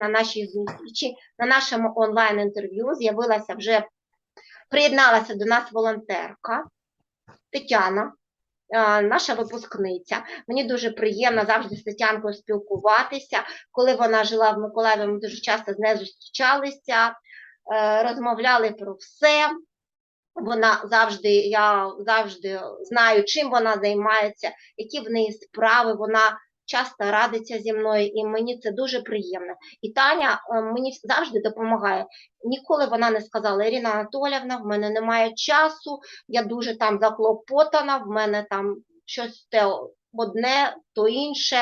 на нашій зустрічі, на нашому онлайн-інтерв'ю з'явилася вже, приєдналася до нас волонтерка Тетяна, е, наша випускниця. Мені дуже приємно завжди з Тетянкою спілкуватися. Коли вона жила в Миколаєві, ми дуже часто з нею зустрічалися, е, розмовляли про все. Вона завжди, я завжди знаю, чим вона займається, які в неї справи. Вона часто радиться зі мною, і мені це дуже приємно. І Таня е, мені завжди допомагає. Ніколи вона не сказала, Ірина Анатолівна, в мене немає часу, я дуже там заклопотана, в мене там щось те одне, то інше.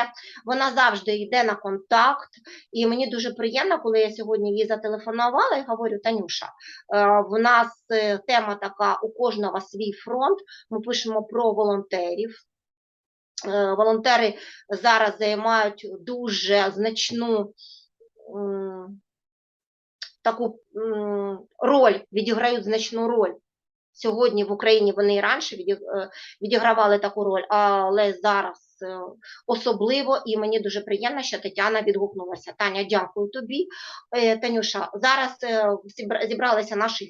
Вона завжди йде на контакт, і мені дуже приємно, коли я сьогодні їй зателефонувала і говорю, Танюша, е, в нас е, тема така, у кожного свій фронт, ми пишемо про волонтерів. Е, Волонтери зараз займають дуже значну таку роль, відіграють значну роль. Сьогодні в Україні вони і раніше е, відігравали таку роль, але зараз е, особливо, і мені дуже приємно, що Тетяна відгукнулася. Таня, дякую тобі. Е, Танюша, зараз зібралися наші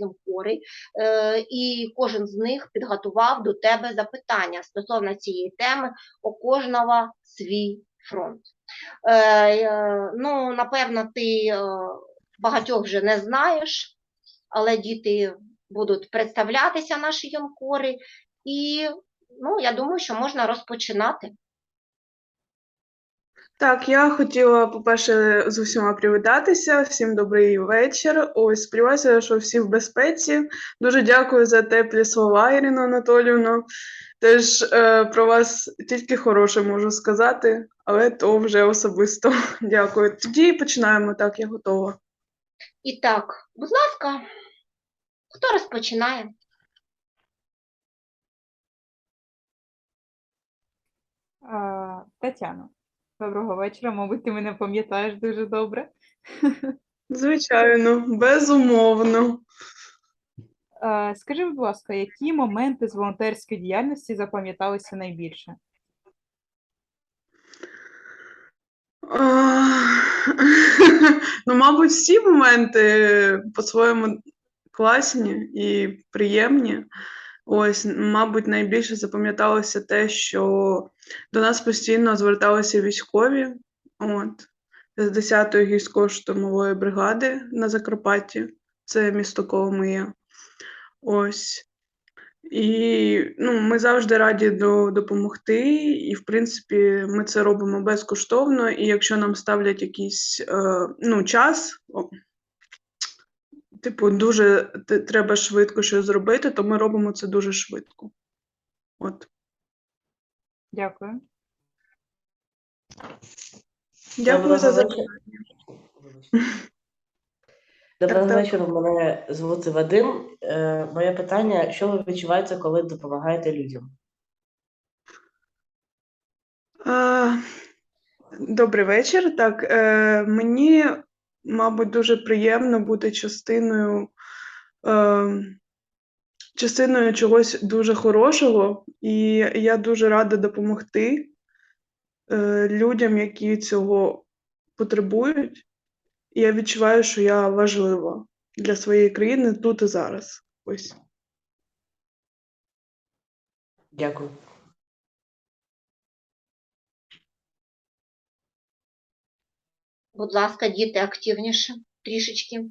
е, і кожен з них підготував до тебе запитання стосовно цієї теми, у кожного свій фронт. Ну, напевно, ти багатьох вже не знаєш, але діти будуть представлятися наші юнкори, і ну, я думаю, що можна розпочинати. Так, я хотіла, по-перше, з усіма привітатися. Всім добрий вечір. Ось, сподіваюся, що всі в безпеці. Дуже дякую за теплі слова, Ірина Анатоліївна. Теж е, про вас тільки хороше можу сказати, але то вже особисто. Дякую. Тоді починаємо. Так, я готова. І так, будь ласка, хто розпочинає? А, Тетяно, доброго вечора. Мабуть, ти мене пам'ятаєш дуже добре. Звичайно, безумовно. А, Скажи, будь ласка, які моменти з волонтерської діяльності запам'яталися найбільше? А, Ну, мабуть, всі моменти по-своєму класні і приємні. Ось, мабуть, найбільше запам'яталося те, що до нас постійно зверталися військові, от, з 10-ї гірсько-штурмової бригади на Закарпатті, це місто Коломия. Ось. І ну, ми завжди раді до, допомогти, і, в принципі, ми це робимо безкоштовно. І якщо нам ставлять якийсь е, ну, час, типу, дуже треба швидко щось зробити, то ми робимо це дуже швидко. От. Дякую. Дякую за запитання. Доброго так. вечора, мене звати Вадим. Е, моє питання: що ви відчуваєте, коли допомагаєте людям? А, Добрий вечір. Так, е, мені, мабуть, дуже приємно бути частиною, е, частиною чогось дуже хорошого, і я дуже рада допомогти е, людям, які цього потребують. Я відчуваю, що я важлива для своєї країни тут і зараз. Ось. Дякую. Будь ласка, діти активніше трішечки.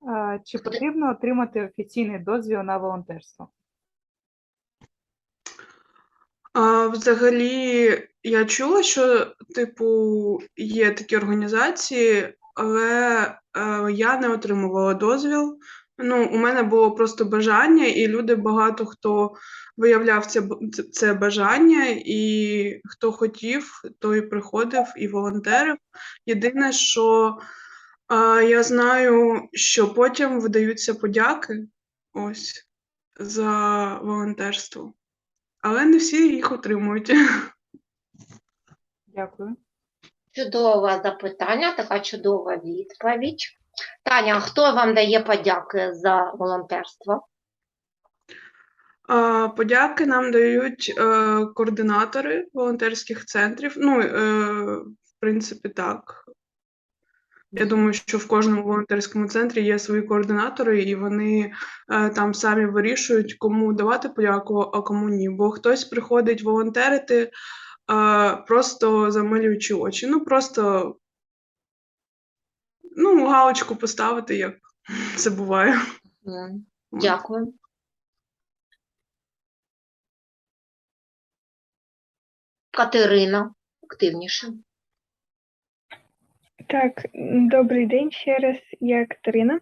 А, Чи потрібно отримати офіційний дозвіл на волонтерство? А, взагалі, я чула, що, типу, є такі організації, але е, я не отримувала дозвіл. Ну, у мене було просто бажання, і люди багато хто виявляв це, це бажання, і хто хотів, той приходив і волонтерив. Єдине, що е, я знаю, що потім видаються подяки ось за волонтерство. Але не всі їх отримують. Дякую. Чудове запитання, така чудова відповідь. Таня, хто вам дає подяки за волонтерство? Подяки нам дають е, координатори волонтерських центрів. Ну, е, в принципі, так. Я думаю, що в кожному волонтерському центрі є свої координатори, і вони е, там самі вирішують, кому давати подяку, а кому ні. Бо хтось приходить волонтерити, е, просто замилюючи очі. Ну, просто ну, галочку поставити, як це буває. Дякую. Катерина, активніше. Так, добрий день ще раз. Я Катерина.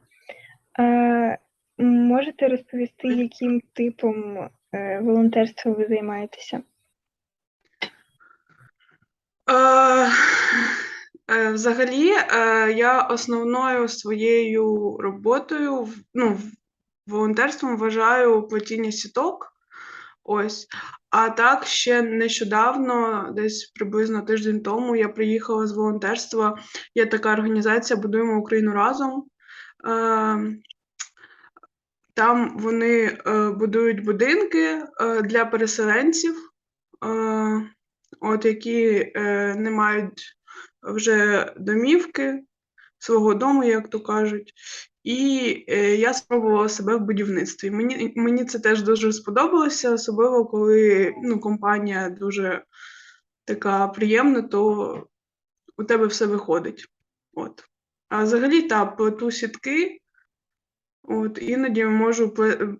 Е, можете розповісти, яким типом е, волонтерства ви займаєтеся? Е, Взагалі, е, я основною своєю роботою, ну, волонтерством вважаю плетіння сіток. Ось. А так, ще нещодавно, десь приблизно тиждень тому, я приїхала з волонтерства. Є така організація Будуємо Україну разом. Е, Там вони е, будують будинки е, для переселенців. Е, от які е, не мають вже домівки, свого дому, як то кажуть. І е, я спробувала себе в будівництві. Мені, мені це теж дуже сподобалося, особливо коли ну, компанія дуже така приємна, то у тебе все виходить. От. А взагалі, та, плету сітки. От, іноді можу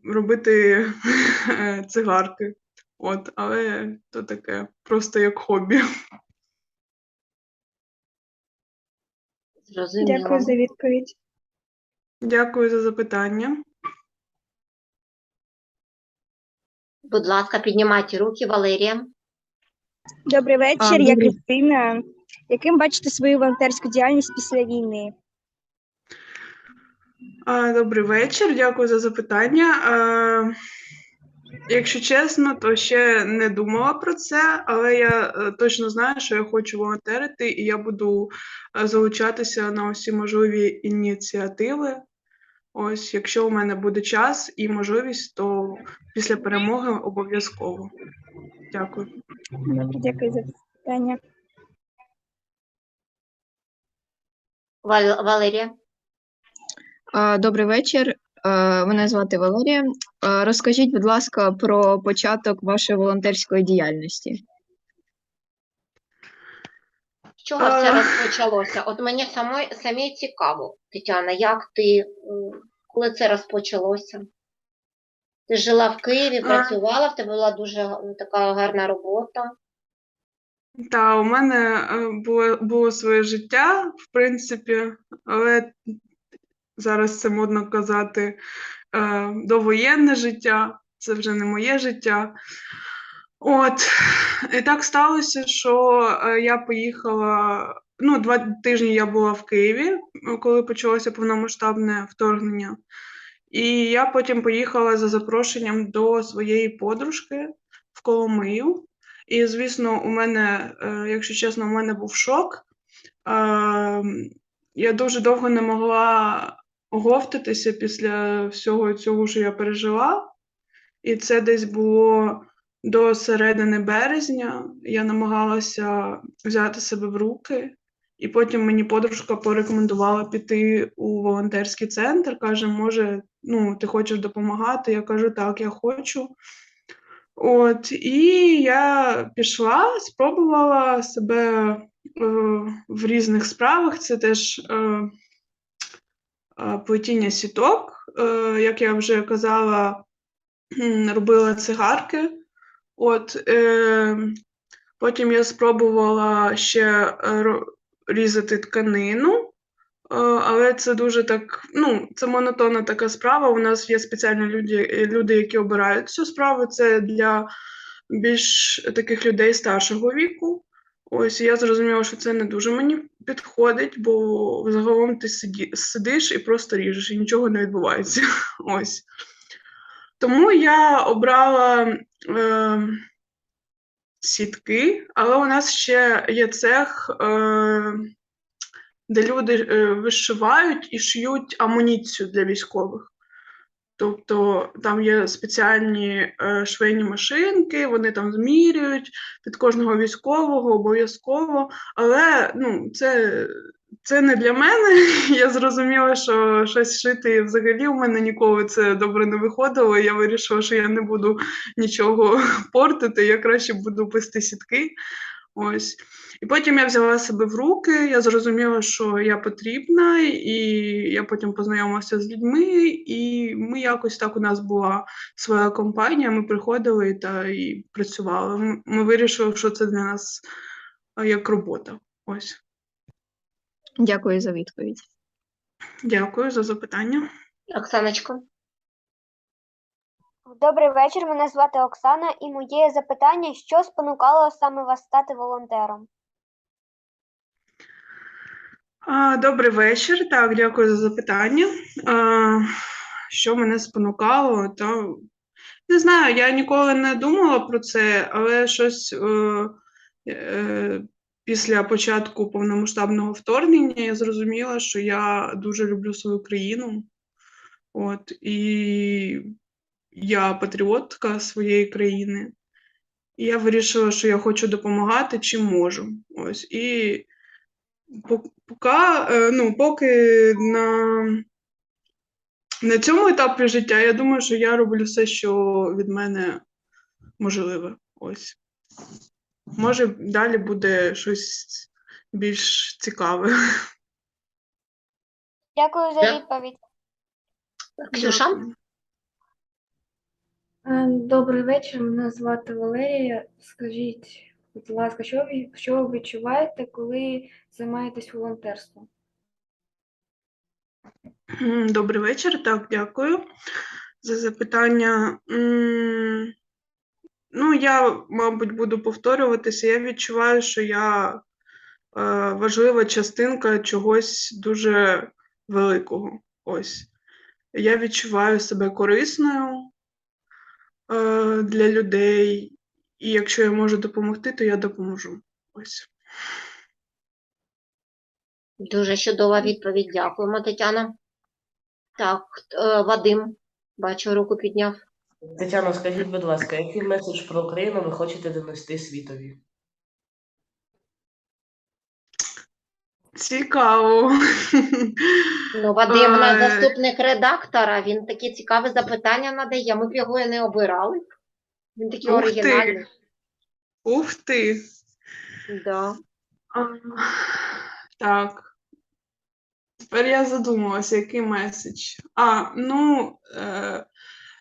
робити цигарки. От, але то таке просто як хобі. Зрозуміло. Дякую за відповідь. Дякую за запитання. Будь ласка, піднімайте руки, Валерія. Добрий вечір, А, я добрий. Кристина. Яким бачите свою волонтерську діяльність після війни? А, Добрий вечір, дякую за запитання. Якщо чесно, то ще не думала про це, але я е, точно знаю, що я хочу волонтерити, і я буду е, залучатися на усі можливі ініціативи. Ось, якщо у мене буде час і можливість, то після перемоги обов'язково. Дякую. Добре, дякую за питання. Вал- Валерія. Добрий вечір. Е, Мене звати Валерія. Е, Розкажіть, будь ласка, про початок вашої волонтерської діяльності. З чого все А. розпочалося? От мені самій цікаво, Тетяна, як ти, коли це розпочалося? Ти жила в Києві, працювала, в тебе була дуже така гарна робота. Та у мене е, було, було своє життя, в принципі, але зараз це модно казати е, довоєнне життя, це вже не моє життя. От, і так сталося, що е, я поїхала. Ну, два тижні я була в Києві, коли почалося повномасштабне вторгнення. І я потім поїхала за запрошенням до своєї подружки в Коломию. І, звісно, у мене, е, якщо чесно, у мене був шок. Е, Я дуже довго не могла оговтатися після всього цього, що я пережила. І це десь було до середини березня. Я намагалася взяти себе в руки. І потім мені подружка порекомендувала піти у волонтерський центр. Каже, може, ну, ти хочеш допомагати? Я кажу, так, я хочу. От, і я пішла, спробувала себе е, в різних справах. Це теж е, плетіння сіток. Е, як я вже казала, робила цигарки. От, е, потім я спробувала ще е, різати тканину. Але це дуже так, ну, це монотонна така справа. У нас є спеціальні люди, люди, які обирають цю справу. Це для більш таких людей старшого віку. Ось я зрозуміла, що це не дуже мені підходить, бо загалом ти сиді, сидиш і просто ріжеш, і нічого не відбувається. Ось. Тому я обрала е, сітки, але у нас ще є цех. Е, де люди е, вишивають і шиють амуніцію для військових. Тобто там є спеціальні е, швейні машинки, вони там змірюють під кожного військового обов'язково. Але ну, це, це не для мене. Я зрозуміла, що щось шити взагалі у мене ніколи це добре не виходило. Я вирішила, що я не буду нічого портити, я краще буду плести сітки. Ось. І потім я взяла себе в руки, я зрозуміла, що я потрібна, і я потім познайомилася з людьми, і ми якось так у нас була своя компанія, ми приходили та і працювали. Ми, вирішили, що це для нас як робота. Ось. Дякую за відповідь. Дякую за запитання. Оксаночко. Добрий вечір. Мене звати Оксана, і моє запитання: що спонукало саме вас стати волонтером? Добрий вечір. Так, дякую за запитання. Що мене спонукало? Та не знаю, я ніколи не думала про це, але щось е, е, після початку повномасштабного вторгнення я зрозуміла, що я дуже люблю свою країну. От, і я патріотка своєї країни. І я вирішила, що я хочу допомагати чим можу. Ось. І Поки, е, ну, поки на, на цьому етапі життя, я думаю, що я роблю все, що від мене можливе. Ось. Може, далі буде щось більш цікаве. Дякую за відповідь. Ксюша? Е, Добрий вечір, мене звати Валерія. Скажіть, будь ласка, що ви, що ви відчуваєте, коли займаєтесь волонтерством? Добрий вечір. Так, дякую за запитання. Ну, я, мабуть, буду повторюватися. Я відчуваю, що я е, важлива частинка чогось дуже великого. Ось. Я відчуваю себе корисною е, для людей, і якщо я можу допомогти, то я допоможу. Ось. Дуже чудова відповідь. Дякуємо, Тетяна. Так, е, Вадим, бачу, руку підняв. Тетяно, скажіть, будь ласка, який меседж про Україну ви хочете донести світові? Цікаво. Ну, Вадим у нас Е, заступник редактора, він такі цікаві запитання надає. Ми б його і не обирали. Він такий Ух ти. оригінальний. Ух ти. Да. А, Так. Тепер я задумалася, який меседж. А, ну, е,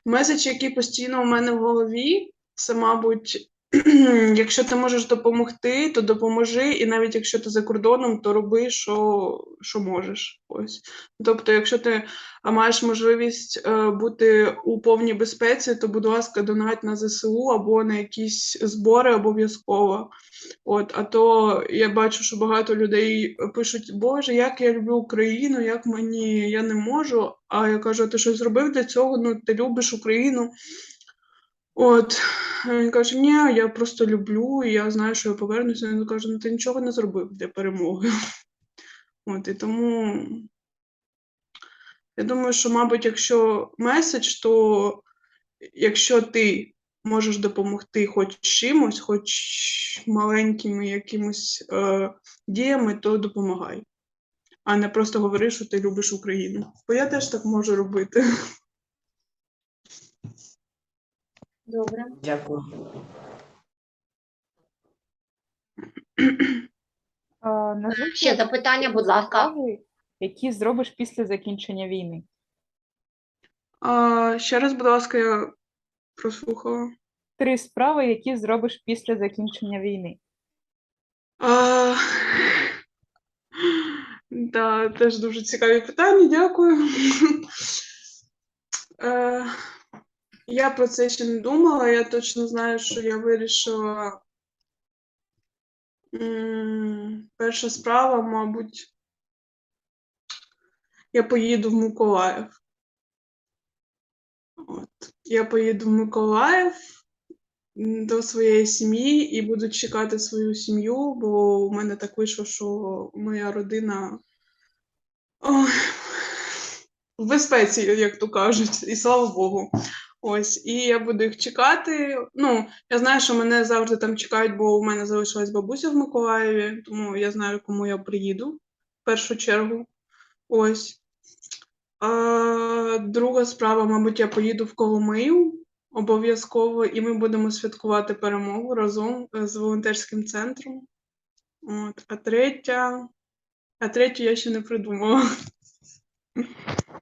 меседж, який постійно у мене в голові, це, мабуть, якщо ти можеш допомогти, то допоможи, і навіть якщо ти за кордоном, то роби, що, що можеш. Ось. Тобто, якщо ти маєш можливість е, бути у повній безпеці, то, будь ласка, донать на ЗСУ або на якісь збори обов'язково. От, а то я бачу, що багато людей пишуть, Боже, як я люблю Україну, як мені я не можу. А я кажу, ти щось зробив для цього? Ну, ти любиш Україну. От, він каже, ні, я просто люблю, і я знаю, що я повернуся. Він каже, ну ти нічого не зробив для перемоги. От, і тому я думаю, що, мабуть, якщо меседж, то якщо ти можеш допомогти хоч чимось, хоч маленькими якимось е, діями, то допомагай. А не просто говори, що ти любиш Україну. Бо я теж так можу робити. Добре. Дякую. А, назви Ще запитання, будь ласка. які зробиш після закінчення війни. А, ще раз, будь ласка, я прослухала. Три справи, які зробиш після закінчення війни. А, да, теж дуже цікаві питання, дякую. Е, я про це ще не думала. Я точно знаю, що я вирішила. Перша справа, мабуть, я поїду в Миколаїв. От. Я поїду в Миколаїв до своєї сім'ї і буду чекати свою сім'ю, бо у мене так вийшло, що моя родина ой, в безпеці, як то кажуть, і слава Богу. Ось, і я буду їх чекати. Ну, я знаю, що мене завжди там чекають, бо у мене залишилась бабуся в Миколаєві, тому я знаю, кому я приїду в першу чергу. Ось. А, друга справа, мабуть, я поїду в Коломию обов'язково, і ми будемо святкувати перемогу разом е, з волонтерським центром. От. А третя, а третю я ще не придумала.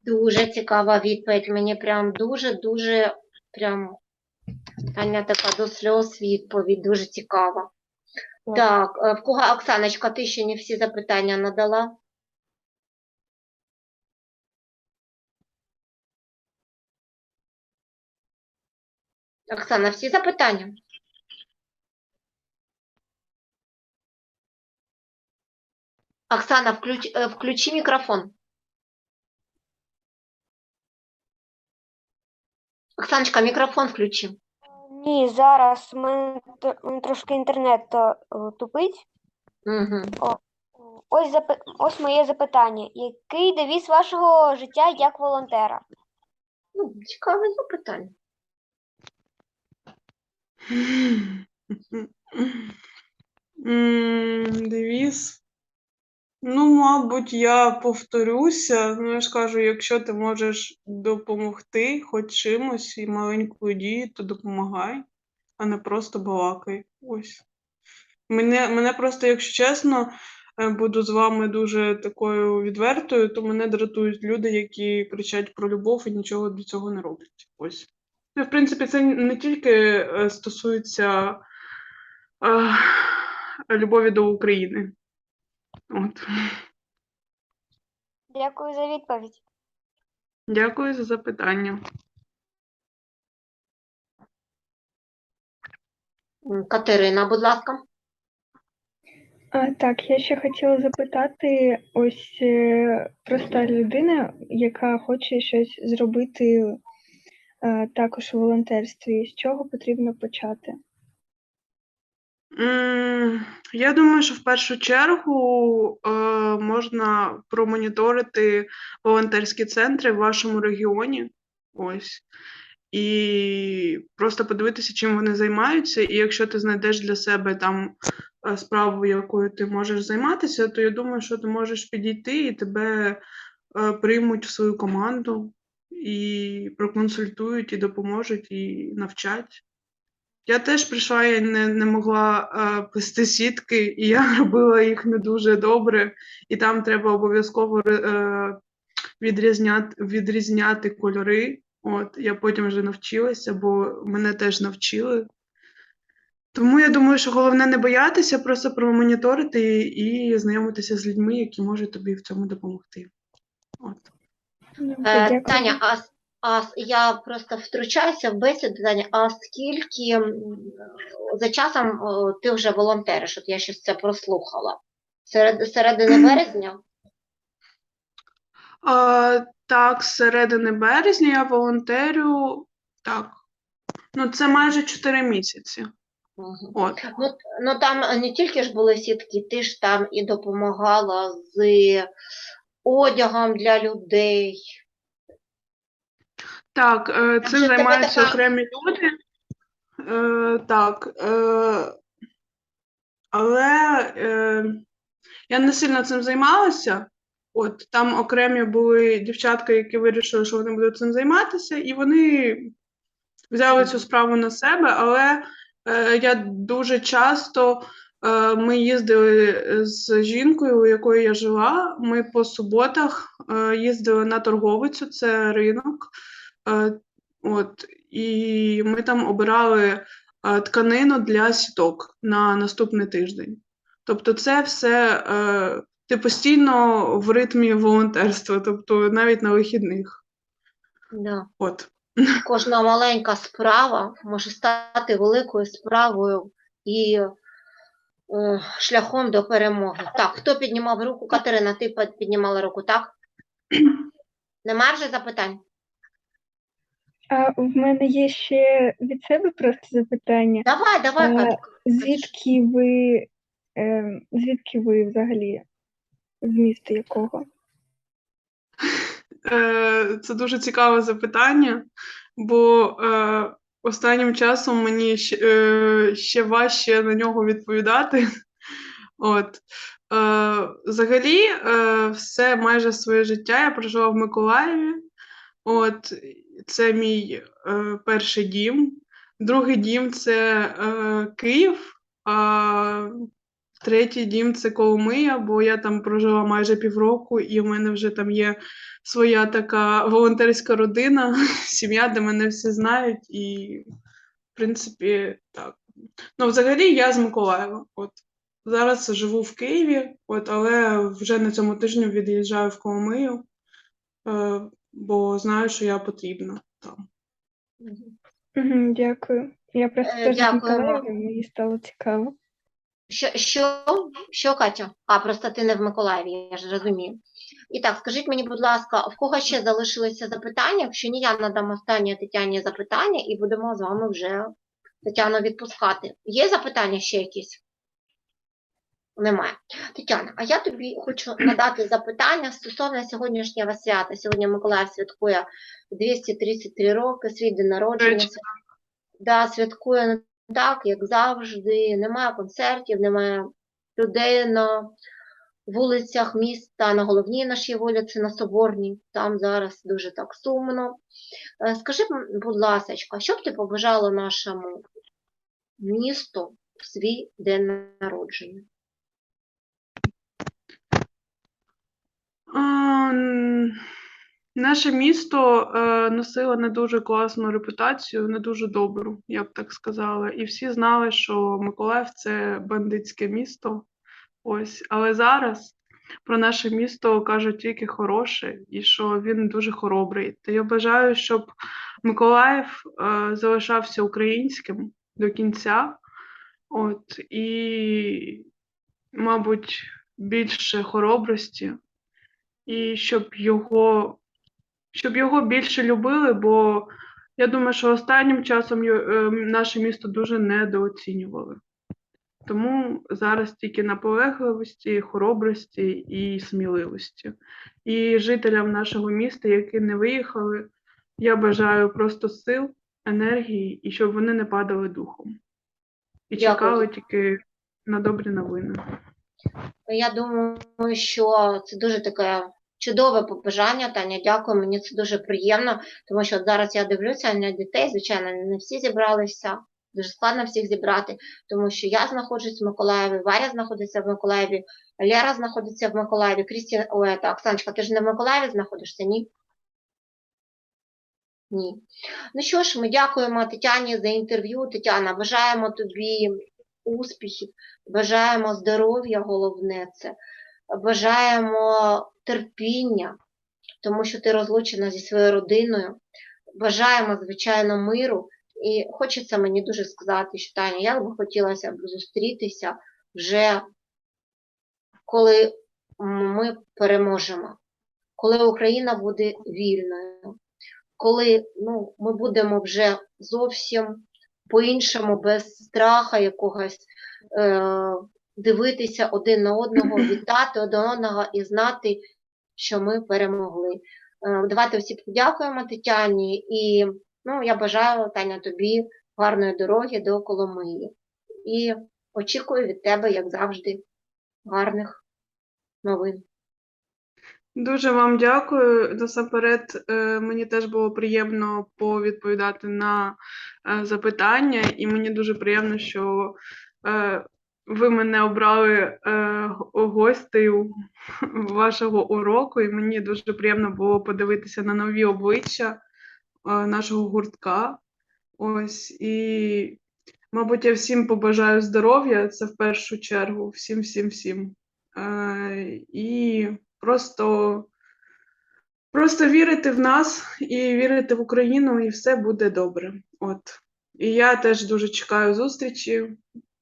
Дуже цікава відповідь. Мені прям дуже-дуже прям Таня така до сльоз відповідь, дуже цікава. Так. Е, в кого Оксаночка, ти ще не всі запитання надала? Оксана, всі запитання? Оксана, включ, е, включи мікрофон. Оксаночка, мікрофон включи. Ні, зараз у мене трошки інтернет е, тупить. Угу. Ось запи... ось моє запитання. Який девіз вашого життя як волонтера? Ну, цікаве запитання. Девіз. Ну, мабуть, я повторюся. Ну, я ж кажу, якщо ти можеш допомогти хоч чимось і маленькою дією, то допомагай, а не просто балакай. Ось. Мене, мене просто, якщо чесно, е, буду з вами дуже такою відвертою, то мене дратують люди, які кричать про любов і нічого для цього не роблять. Ось. Ну, в принципі, це не тільки е, стосується е, любові до України. От. Дякую за відповідь. Дякую за запитання. Катерина, будь ласка. А, так, я ще хотіла запитати, ось е, проста людина, яка хоче щось зробити е, також у волонтерстві, з чого потрібно почати? Я думаю, що в першу чергу е, можна промоніторити волонтерські центри в вашому регіоні. Ось. І просто подивитися, чим вони займаються. І якщо ти знайдеш для себе там е, справу, якою ти можеш займатися, то я думаю, що ти можеш підійти і тебе е, приймуть в свою команду і проконсультують, і допоможуть, і навчать. Я теж прийшла, я не, не могла е, плести сітки, і я робила їх не дуже добре, і там треба обов'язково е, відрізняти, відрізняти кольори. От, я потім вже навчилася, бо мене теж навчили. Тому я думаю, що головне не боятися, просто промоніторити і, і знайомитися з людьми, які можуть тобі в цьому допомогти. От. Е. Таня, а, а я просто втручаюся в бесіду, а скільки за часом ти вже волонтериш? От я щось це прослухала. Серед, середини березня? А, так, з середини березня я волонтерю. Так. Ну, це майже 4 місяці. Мгм. От. Ну, ну там не тільки ж були сітки, ти ж там і допомагала з одягом для людей. Так, е, цим займаються окремі люди. Е, так. Е, але я не сильно цим займалася. От там окремі були дівчатка, які вирішили, що вони будуть цим займатися, і вони взяли цю справу на себе, але я дуже часто ми їздили з жінкою, у якої я жила. Ми по суботах їздили на торговицю, це ринок. Е, от, і ми там обирали е, тканину для сіток на наступний тиждень. Тобто, це все е, ти постійно в ритмі волонтерства, тобто навіть на вихідних. Да. От. Кожна маленька справа може стати великою справою і е, шляхом до перемоги. Так, хто піднімав руку? Катерина, ти піднімала руку, так? Немає вже запитань? А в мене є ще від себе просто запитання. Давай, давай, Е. Звідки ви, е, звідки ви взагалі? З міста якого? Е, Це дуже цікаве запитання, бо е, останнім часом мені ще, е, ще важче на нього відповідати. От. Е, Взагалі, е, все майже своє життя я прожила в Миколаєві. От, це мій е, перший дім. Другий дім це е, Київ, а третій дім це Коломия, бо я там прожила майже півроку, і в мене вже там є своя така волонтерська родина, сім'я, де мене всі знають, і, в принципі, так. Ну, взагалі, я з Миколаєва. От. Зараз живу в Києві, от, але вже на цьому тижні від'їжджаю в Коломию, е, бо знаю, що я потрібна там. Дякую. Я просто Е, теж з мені стало цікаво. Що, що, що, Катя? А, просто ти не в Миколаєві, я ж розумію. І так, скажіть мені, будь ласка, в кого ще залишилися запитання? Якщо ні, я надам останнє Тетяні запитання і будемо з вами вже Тетяну відпускати. Є запитання ще якісь? Немає. Тетяна, а я тобі хочу надати запитання стосовно сьогоднішнього свята. Сьогодні Миколаїв святкує 233 роки, свій день народження. Да, святкує не так, як завжди. Немає концертів, немає людей на вулицях міста, на головній нашій вулиці, на Соборній. Там зараз дуже так сумно. Е, Скажи, будь ласка, що б ти побажала нашому місту в свій день народження? А, м, Наше місто е, носило не дуже класну репутацію, не дуже добру, я б так сказала. І всі знали, що Миколаїв це бандитське місто. Ось, але зараз про наше місто кажуть тільки хороше, і що він дуже хоробрий. Та я бажаю, щоб Миколаїв е, залишався українським до кінця. От, і, мабуть, більше хоробрості і щоб його, щоб його більше любили, бо я думаю, що останнім часом е, наше місто дуже недооцінювали. Тому зараз тільки наполегливості, хоробрості і сміливості. І жителям нашого міста, які не виїхали, я бажаю просто сил, енергії і щоб вони не падали духом. І Дякую. чекали тільки на добрі новини. Я думаю, що це дуже таке чудове побажання, Таня. Дякую, мені це дуже приємно, тому що зараз я дивлюся на дітей, звичайно, не всі зібралися. Дуже складно всіх зібрати, тому що я знаходжусь в Миколаєві, Варя знаходиться в Миколаєві, Лера знаходиться в Миколаєві, Крістіна, ой, так, Оксаночка, ти ж не в Миколаєві знаходишся, ні? Ні. Ну що ж, ми дякуємо Тетяні за інтерв'ю. Тетяна, бажаємо тобі успіхів, бажаємо здоров'я, головне це, бажаємо терпіння, тому що ти розлучена зі своєю родиною. Бажаємо, звичайно, миру. І хочеться мені дуже сказати, що Таня, я би хотілося б зустрітися вже коли ми переможемо, коли Україна буде вільною, коли ну, ми будемо вже зовсім по-іншому, без страха якогось е, дивитися один на одного, вітати один одного і знати, що ми перемогли. Е, давайте всі подякуємо Тетяні і ну, я бажаю, Таня, тобі гарної дороги до Коломиї. І очікую від тебе, як завжди, гарних новин. Дуже вам дякую. Насамперед, е, мені теж було приємно повідповідати на е, запитання, і мені дуже приємно, що ви мене обрали е, гостею вашого уроку, і мені дуже приємно було подивитися на нові обличчя е, нашого гуртка. Ось і, мабуть, я всім побажаю здоров'я, це в першу чергу, всім, всім, всім. Е, і просто, просто вірити в нас і вірити в Україну, і все буде добре. От. І я теж дуже чекаю зустрічі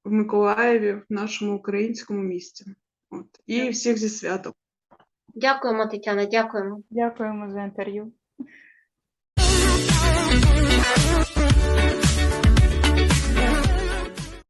в Миколаєві, в нашому українському місті. От. І всіх зі святом. Дякуємо, Тетяна, дякуємо. Дякуємо за інтерв'ю. Thank you.